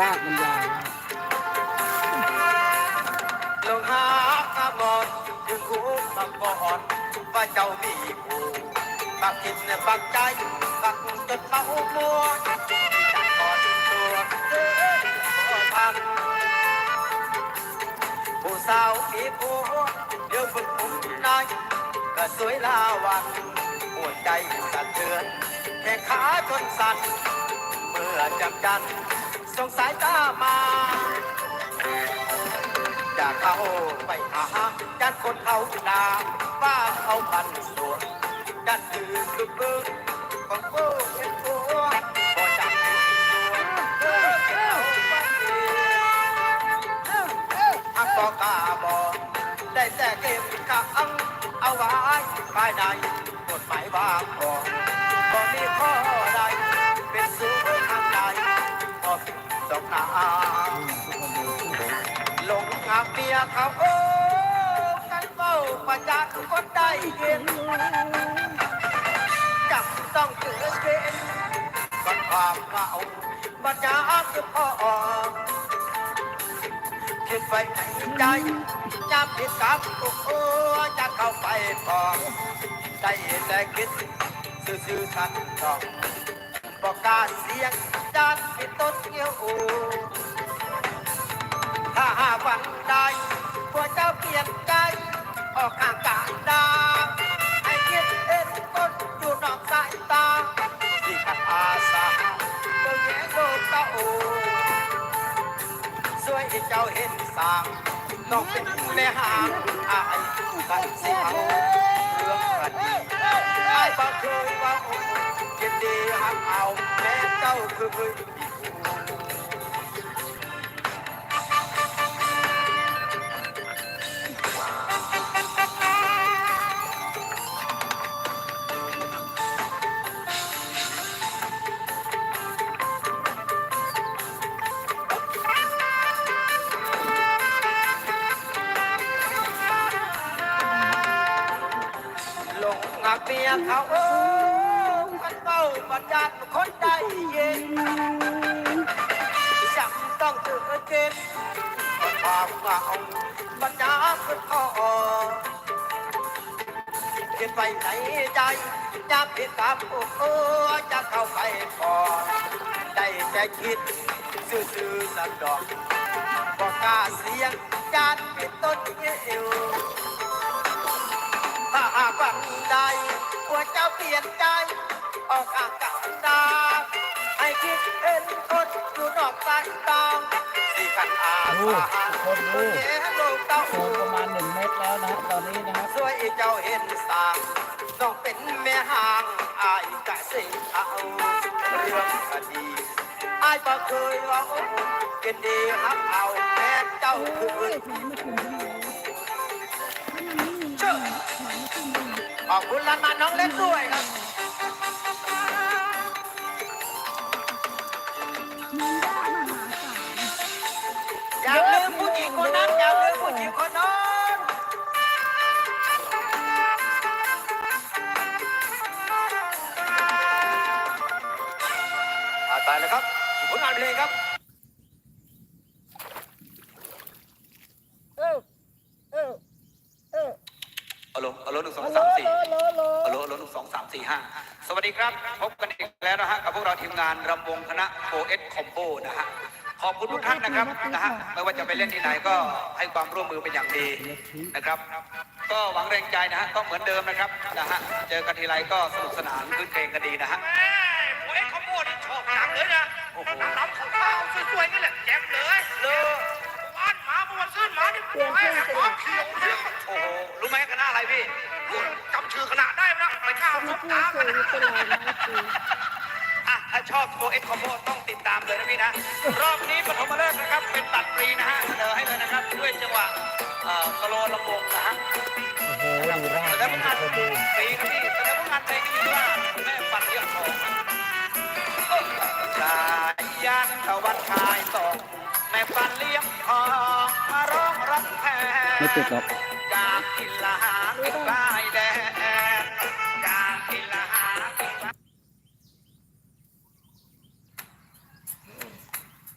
รากมันยาวมากลงหากระบอนถึงคู่มาก่อนว่าเจ้ามีผู้บักกินบักใจบักจนเมามัวจากก่อนตัวเอ้ยขอพันผู้สาวมีผัวเดี๋ยวฝึกผมนายก็สวยลาวันหัวใจสะเทือนแค่ขาจนสั่นเมื่อจำจัน ส่งสายตามาจะเข้าไปหาจันคนเขาดาว่าเขาพันส่วนจันคือคือคือของกูเป็นตัวพอจับเป็นตัวเออเจ้าบ้านเองอักบอกกาบอกได้แต่เก็บกังเอาไว้ภายในกฎหมายว่าพอกบ่มีข้อ หลงหักเมียเขาโอ้กันเฝ้าประจักษ์คนได้เห็นจับต้องเจอเกณฑ์ก่อนความเหงาบัญญัติจะพอคิดไว้ในใจยามผิดกับโอ้จะเข้าไปพอได้แต่คิดซื่อๆสัตย์ตองบอกการเสียงจานผิดต้นเงี้ยวอถ้าหาก วันใดพวกเจ้าเปลี่ยนใจออกห่างกันดาให้คิดเห็นต้นอยู่นอกสายตาที่ขัดอาสาเจ้าแย่โลกเต้าสวยเจ้าเห็นสางต้องเป็นแม่หางอายกันสิเอาเรื่องคดีอายบอกเคยว่าโอ้ยินดีหักเอาแม่เจ้าคือผู้ห ลงหักเมียเขาโอ้กันเฝ้าบัญญัติคนใดเย็นจำต้องเจอเกณฑ์ความเหงาบัญญัติคนพ่อเก็บไปในใจยามผิดกับโอ้จะเข้าไปพอได้แต่คิดซื่อๆสันดอกบอกกล้าเสียงจานปิดต้นเอว ถ้าหากวันใดหัวเจ้าเปลี่ยนใจ ออกห่ากันดาให้คิดเห็นคนอยู่นอกสายตาสี่กันอาดูสาทุกคนดูเย้โลกเต้าสูงประมาณหนึ่งเมตรแล้วนะตอนนี้นะครับสวยเจ้าเห็นสางต้องเป็นแม่ห่างอายกะสิเอาเรื่องคดีอายบ่เคยว่าเป็นดีฮักเอาแม่เจ้าคือ เชื่อขอบคุณลานมาน้องเล็กด้วยครับอย่าลืมผู้หญิงคนนั้นอย่าลืมผู้หญิงคนนั้นอ่าตายแล้วครับผลงานเพลงครับเออเออเออ ฮัลโหลฮัลโหลหนึ่งสองฮัลโหลสามสี่ฮัลโหลฮัลโหลฮัลโหลฮัลโหลหนึ่งสองสามสี่ห้าสวัสดีครับพบกันอีกแล้วนะฮะกับพวกเราทีมงานรำวงคณะโ o เอสคอมโบนะฮะขอบคุณทุกท่านนะครับนะฮะไม่ว่าจะไปเล่นที่ไหนก็ให้ความร่วมมือเป็นอย่างดีนะครับ ก็หวังแรงใจนะฮะก็เหมือนเดิมนะครับนะฮะเจอกันทีไรก็สนุกสนานคืนเพลงกันดีนะฮะแม่โอ้ยขโมยนี่ชอบจังเลยนะน้ำขาวๆสวยๆนี่แหละแจ่มเลยเลยบ้านหมา เมื่อวันซื้อหมานี่โอ้ยหเขียวเโอ้โหรู้ไหมคณะอะไรพี่คุณจำชื่อคณะได้ไหมนะไม่กล้าพบตากันนะอะถ้าชอบโ o เอสคอมโบต้องติดตามเลยนะพี่นะ รอบนี้ปฐมฤกษ์นะครับ เป็นตัดฟรีนะฮะเสนอให้เลยนะครับ ด้วยจังหวะเอ่อสโลลำวงนะฮะโอ้โหดูรากแสดมังผลงานคนดูฟรีครับพี่แสดงผลงานเพลงนี้ว่าแม่ปันเยอะทองชายยันตะวันชายตก แม่ปันเลี้ยงทองมาร้องรักแท้ไม่ติดหรอกจากกินลาเป็นปลายแดน